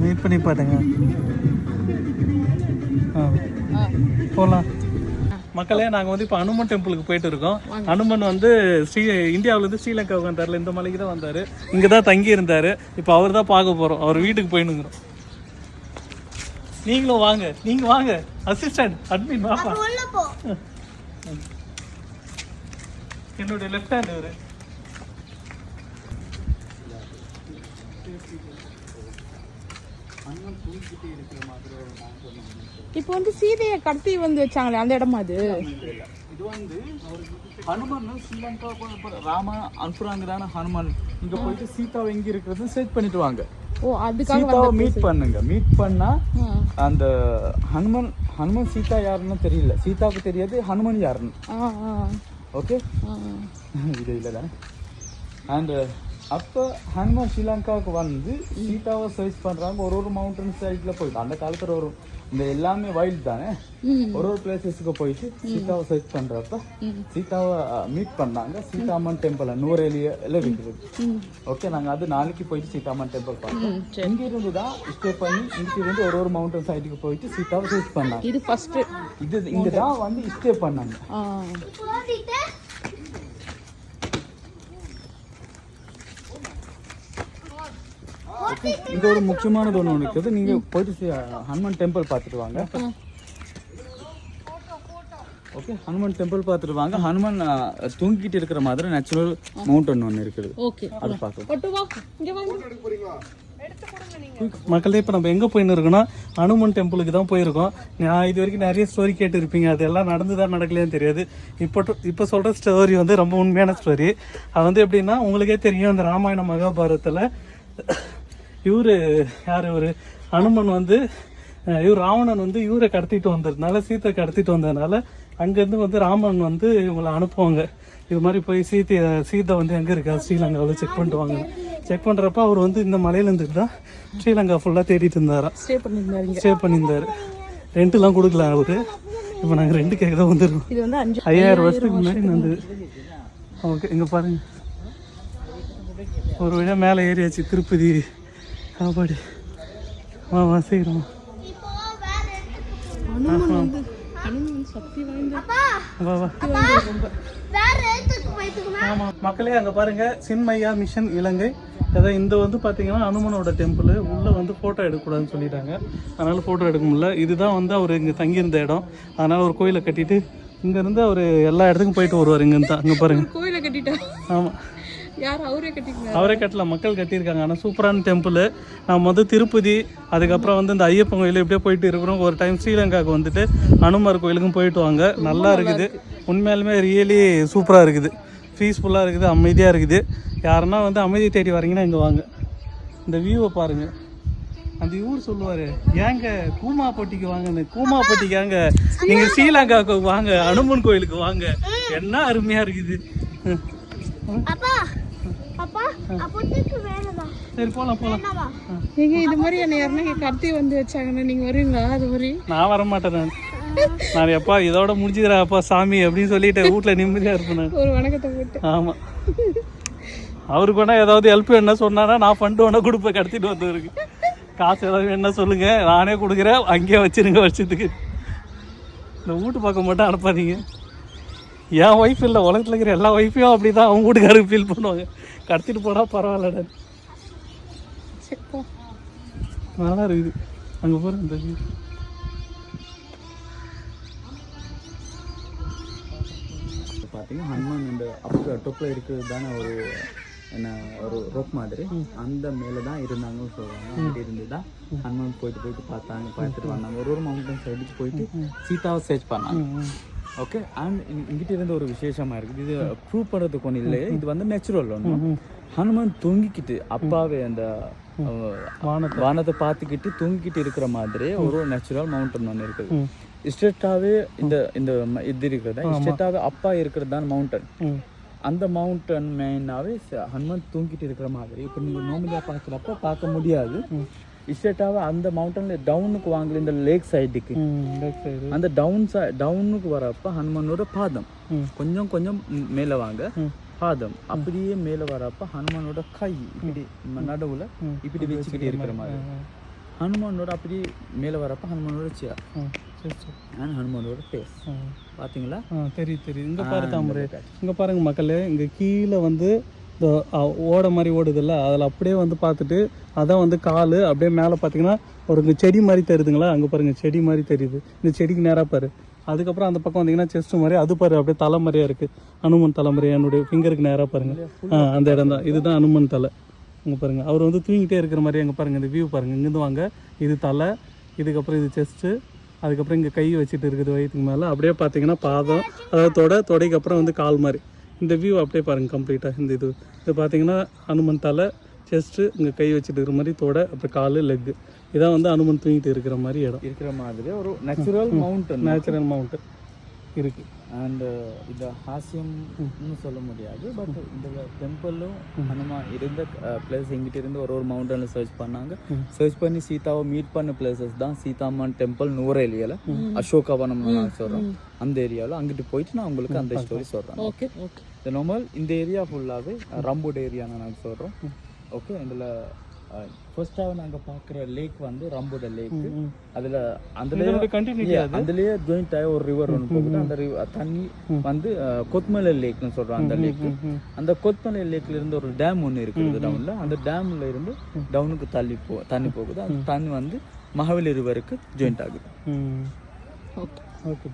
Wait பண்ணி பாட்டுங்க ஆ. போகலாம் மக்களே நாங்கள் வந்து இப்போ அனுமன் டெம்பிளுக்கு போயிட்டு இருக்கோம். அனுமன் வந்து ஸ்ரீ இந்தியாவிலேருந்து ஸ்ரீலங்காவுக்கு வந்தார்ல இந்த மலைக்கு தான் வந்தார். இங்கே தான் தங்கி இருந்தார். இப்போ அவர் தான் பார்க்க போகிறோம் அவர் வீட்டுக்கு போயினுங்கிறோம் நீங்களும் வாங்க. நீங்கள் வாங்க. அசிஸ்டன்ட் அட்மின் வாப்பா. என்னுடைய லெஃப்ட் ஹேண்ட் இவர். இப்போ வந்து சீதையை கடத்தி வந்து வச்சாங்களே அந்த இடமா அது? இது வந்து ஹனுமான் ஸ்ரீலங்கா ராம அனுப்புறாங்க தானே ஹனுமான். இங்க போயிட்டு சீதாவை எங்க இருக்கிறது சர்ச் பண்ணிட்டு வாங்க. ஓ அதுக்காக சீதாவை மீட் பண்ணுங்க. மீட் பண்ணா. அந்த ஹனுமன் ஹனுமன் சீதா யாருன்னு தெரியல. சீதாவுக்கு தெரியாது ஹனுமன் யாருன்னு. ஓகே இது இல்லை அண்ட் அப்போ ஹனுமான் ஸ்ரீலங்காவுக்கு வந்து சீதாவை சர்ச் பண்றாங்க. ஒரு ஒரு மவுண்டன் சைட்ல போயிட்டு அந்த காலத்துல ஒரு இந்த எல்லாமே வைல்ட் தானே? ம். ஒரு ஒரு பிளேசஸ்க்கு போயிட்டு சீதாவை சர்ச் பண்றப்ப சீதாவை மீட் பண்ணாங்க. சீதாமன் டெம்பிள் நூறேலிய எல்லாம் இருக்குது ஓகே நாங்க அது நாளைக்கு போயிட்டு சீதாமன் டெம்பிள் பார்த்தோம். ம் சரி. இங்க இருந்து தான் ஸ்டே பண்ணி இங்க இருந்து ஒரு ஒரு மவுண்டன் சைடுக்கு போயிட்டு சீதாவை சர்ச் பண்ணாங்க. இது ஃபர்ஸ்ட் இது இங்க தான் வந்து ஸ்டே பண்ணாங்க. இங்க ஒரு முக்கியமானது ஒன்று இருக்குது நீங்க போயிட்டு ஹனுமான் டெம்பிள் பார்த்துட்டு வாங்க. ஓகே ஹனுமான் டெம்பிள் பார்த்துட்டு வாங்க. ஹனுமான் தூங்கிட்டு இருக்கிற மாதிரி நேச்சுரல் மவுண்டன் ஒன்று இருக்குது. ஓகே அது பார்க்கலாம். மக்களே இப்போ நம்ம எங்கே போயின்னு இருக்கோம்னா அனுமன் டெம்பிளுக்கு தான் போயிருக்கோம். நான் இது வரைக்கும் நிறைய ஸ்டோரி கேட்டிருப்பீங்க. அதெல்லாம் நடந்துதான் நடக்கலையான்னு தெரியாது. இப்போ இப்போ சொல்கிற ஸ்டோரி வந்து ரொம்ப உண்மையான ஸ்டோரி அது வந்து எப்படின்னா உங்களுக்கே தெரியும் அந்த ராமாயண மகாபாரதத்தில் இவர் யார் இவர்? அனுமன் வந்து இவர் ராவணன் வந்து இவரை கடத்திட்டு வந்ததுனால சீத்தை கடத்திட்டு வந்ததுனால அங்கேருந்து வந்து ராமன் வந்து இவங்களை அனுப்புவாங்க. இது மாதிரி போய் சீத்தை சீதை வந்து எங்கே இருக்கா? ஸ்ரீலங்காவில் செக் பண்ணிட்டு வாங்க செக் பண்ணுறப்ப அவர் வந்து இந்த மலையில இருந்துட்டு தான் ஸ்ரீலங்கா ஃபுல்லாக தேடிட்டு இருந்தாராம் ஸ்டே பண்ணிருந்தாருங்க ஸ்டே பண்ணியிருந்தாரு. ரெண்ட்டுலாம் கொடுக்கல அவரு இப்போ நாங்கள் ரெண்டு கேட்க தான் இது வந்து அஞ்சு ஐயாயிரம் வருஷத்துக்கு முன்னாடி நடந்தது. ஓகே இங்கே பாருங்க. ஒரு வழியாக மேலே ஏறியாச்சு. திருப்பதி காப்பாடி வா வா சீக்கிரம் மக்களே அங்க பாருங்க சின்மையா மிஷன் இலங்கை. அதான் இந்த வந்து பாத்தீங்கன்னா அனுமனோட டெம்பிள் உள்ள வந்து போட்டோ எடுக்கக்கூடாதுன்னு சொல்லிட்டாங்க. அதனால போட்டோ எடுக்க முடியல. இதுதான் வந்து அவர் இங்க தங்கியிருந்த இடம். அதனால ஒரு கோயிலை கட்டிட்டு இங்க இருந்து அவர் எல்லா இடத்துக்கும் போயிட்டு வருவார் இங்க இருந்தா. அங்க பாருங்க. கோயிலை கட்டிட்டா? ஆமா. யார் அவரே கட்டிக்கல அவரே கட்டல மக்கள் கட்டியிருக்காங்க. ஆனால் சூப்பரான டெம்பிள் நம்ம வந்து திருப்பதி அதுக்கப்புறம் வந்து இந்த ஐயப்பன் கோயில் இப்படியே போயிட்டு இருக்கிறோம். ஒரு டைம் ஸ்ரீலங்காவுக்கு வந்துட்டு அனுமார் கோயிலுக்கும் போயிட்டு வாங்க. நல்லா இருக்குது. உண்மையாலுமே ரியலி சூப்பராக இருக்குது. பீஸ்ஃபுல்லாக இருக்குது அமைதியாக இருக்குது. யாருன்னா வந்து அமைதி தேடி வரீங்கன்னா இங்கே வாங்க. இந்த வியூவை பாருங்க. அந்த ஊர் சொல்லுவாரு ஏங்க கூமாப்பட்டிக்கு வாங்கன்னு. கூமாப்பட்டிக்கு வாங்க நீங்க ஸ்ரீலங்காவுக்கு வாங்க அனுமன் கோயிலுக்கு வாங்க. என்ன அருமையா இருக்குது. அப்பா அப்பா அப்போதைக்கு வேறதா சரி போலாம் போலாம். நீங்க இது மாதிரி என்ன யாருன்னா கடத்தி வந்து வச்சாங்கன்னா நீங்க வருவீங்களா? அது மாதிரி? நான் வர மாட்டேன் நான். எப்பா இதோட முடிஞ்சுக்கிறா அப்பா சாமி அப்படின்னு சொல்லிட்டு வீட்டில் நிம்மதியாக இருப்பேன் ஒரு வணக்கத்தை போட்டு. ஆமாம் அவருக்கு வேணா ஏதாவது ஹெல்ப் என்ன சொன்னானா நான் ஃபண்டு வேணா கொடுப்பேன் கடத்திட்டு வந்தவருக்கு. காசு ஏதாவது வேணா சொல்லுங்க நானே கொடுக்குறேன் அங்கேயே வச்சிருங்க வருஷத்துக்கு இந்த வீட்டு பக்கம் மட்டும் அனுப்பாதீங்க. என் ஒய்ஃப் இல்லை உலகத்தில் இருக்கிற எல்லா ஒய்ஃபையும் அப்படி தான் அவங்க வீட்டுக்காரருக்கு ஃபீல் பண்ணுவாங்க. கடத்திட்டு போனால் பரவாயில்லடா. நல்லா இருக்குது. அங்கே போகிற இந்த view. பார்த்தீங்கன்னா ஹனுமான் இந்த அப்போ டொப்பில் இருக்கிறது தானே ஒரு என்ன ஒரு ரோப் மாதிரி. அந்த மேலே தான் இருந்தாங்கன்னு சொல்லுவாங்க அங்கே இருந்து தான் ஹனுமான் போயிட்டு போயிட்டு பார்த்தாங்க பார்த்துட்டு வந்தாங்க. ஒரு ஒரு மவுண்டன் சைடுக்கு போயிட்டு சீதாவை சர்ச் பண்ணாங்க. ஓகே அண்ட் இங்கிட்ட இருந்து ஒரு விசேஷமா இருக்குது. இது ப்ரூவ் பண்ணுறதுக்கு ஒன்றும் இல்லை இது வந்து நேச்சுரல் ஒன்று ஹனுமான் தூங்கிக்கிட்டு அப்பாவே அந்த அஹ், வானத்தை. பார்த்துக்கிட்டு தூங்கிக்கிட்டு இருக்கிற மாதிரி ஒரு நேச்சுரல் மவுண்டன் ஒன்று இருக்குது. ஸ்ட்ரெயிட்டாகவே இந்த இந்த இது இருக்கிறதா? ஸ்ட்ரெயிட்டாகவே அப்பா இருக்கிறது தான் மவுண்டன் அந்த மவுண்டன் மெயினாகவே ஹனுமன் தூங்கிட்டு இருக்கிற மாதிரி இப்போ நீங்கள் நோமிலியாக பார்க்குறப்ப பார்க்க முடியாது. ஸ்ட்ரெயிட்டாகவே அந்த மவுண்டன்ல டவுனுக்கு வாங்கல இந்த லேக் சைடுக்கு அந்த டவுன் சை டவுனுக்கு வரப்ப ஹனுமனோட பாதம். கொஞ்சம் கொஞ்சம் மேலே வாங்க. பாதம். அப்படியே மேலே வரப்ப ஹனுமனோட கை இப்படி நடுவுல இப்படி வச்சுக்கிட்டு இருக்கிற மாதிரி. ஹனுமானோட அப்படி மேலே வரப்போ ஹனுமானோட சேர் அண்ட் ஹனுமானோட ஃபேஸ் ஆ. பார்த்தீங்களா ஆ தெரியுது தெரியுது. இங்கே பாரு தாமரை. இங்கே பாருங்க மக்களே இங்கே கீழே வந்து இந்த மாதிரி ஓடுதுல்ல அதில் அப்படியே வந்து பார்த்துட்டு அதான் வந்து கால் அப்படியே மேலே பார்த்தீங்கன்னா ஒரு இங்கே செடி மாதிரி தெரியுதுங்களா? அங்கே பாருங்கள் செடி மாதிரி தெரியுது. இந்த செடிக்கு நேராக பாரு. அதுக்கப்புறம் அந்த பக்கம் வந்தீங்கன்னா செஸ்ட் மாதிரி அது பாரு அப்படியே தலை மாதிரியா இருக்குது அனுமன் தலை மாதிரி என்னுடைய ஃபிங்கருக்கு நேராக பாருங்கள் ஆ அந்த இடம் தான். இதுதான் அனுமன் தலை. இங்கே பாருங்க. அவர் வந்து தூங்கிட்டே இருக்கிற மாதிரி அங்கே பாருங்க இந்த வியூ பாருங்க. இங்கேருந்து வாங்க. இது தலை இதுக்கப்புறம் இது செஸ்ட்டு அதுக்கப்புறம் இங்கே கை வச்சுட்டு இருக்குது வயிற்றுக்கு மேலே. அப்படியே பார்த்தீங்கன்னா பாதம் அதாவது தொடை தொடைக்கு அப்புறம் வந்து கால் மாதிரி. இந்த வியூ அப்படியே பாருங்க கம்ப்ளீட்டாக இந்த இது. இது பார்த்தீங்கன்னா அனுமன் தலை செஸ்ட்டு இங்கே கை வச்சுட்டு இருக்கிற மாதிரி தொடை அப்புறம் கால் லெக்கு இதான் வந்து அனுமன் தூங்கிட்டு இருக்கிற மாதிரி இடம். இருக்கிற மாதிரி ஒரு நேச்சுரல் மவுண்டன் நேச்சுரல் மவுண்ட் இருக்குது அண்ட் இது ஹாஸ்யம்னு சொல்ல முடியாது பட் இந்த டெம்பிளும் ஹனுமான் இருந்த பிளேஸ் எங்கிட்ட இருந்து ஒரு ஒரு மவுண்டனில் சர்ச் பண்ணாங்க. சர்ச் பண்ணி சீதாவை மீட் பண்ண பிளேசஸ் தான் சீதாமான் டெம்பிள் நூரேலியில் அசோகவனம் சொல்கிறோம் அந்த ஏரியாவில் அங்கிட்டு போயிட்டு நான் உங்களுக்கு அந்த ஸ்டோரி சொல்கிறேன் ஓகே ஓகே இந்த நார்மல் இந்த ஏரியா ஃபுல்லாகவே ரம்புட் ஏரியான்னு நாங்கள் சொல்கிறோம் ஓகே இதில் ஃபர்ஸ்டாக நாங்கள் பார்க்குற லேக் வந்து ரம்புட லேக் அதில் அந்த கண்டினியூட்டி அதுலயே ஜாயிண்ட் ஆகி ஒரு ரிவர் ஒன்று போகுது. அந்த river- தண்ணி வந்து கொத்மலை லேக்னு சொல்றாங்க அந்த லேக் அந்த கொத்மலை லேக்ல இருந்து ஒரு டேம் ஒன்று இருக்குது டவுன்ல அந்த டேம்ல இருந்து டவுனுக்கு தள்ளி போ தண்ணி போகுது. அந்த தண்ணி வந்து மகாவலி ரிவருக்கு ஜாயிண்ட் ஆகுது. ஓகே. ஓகே.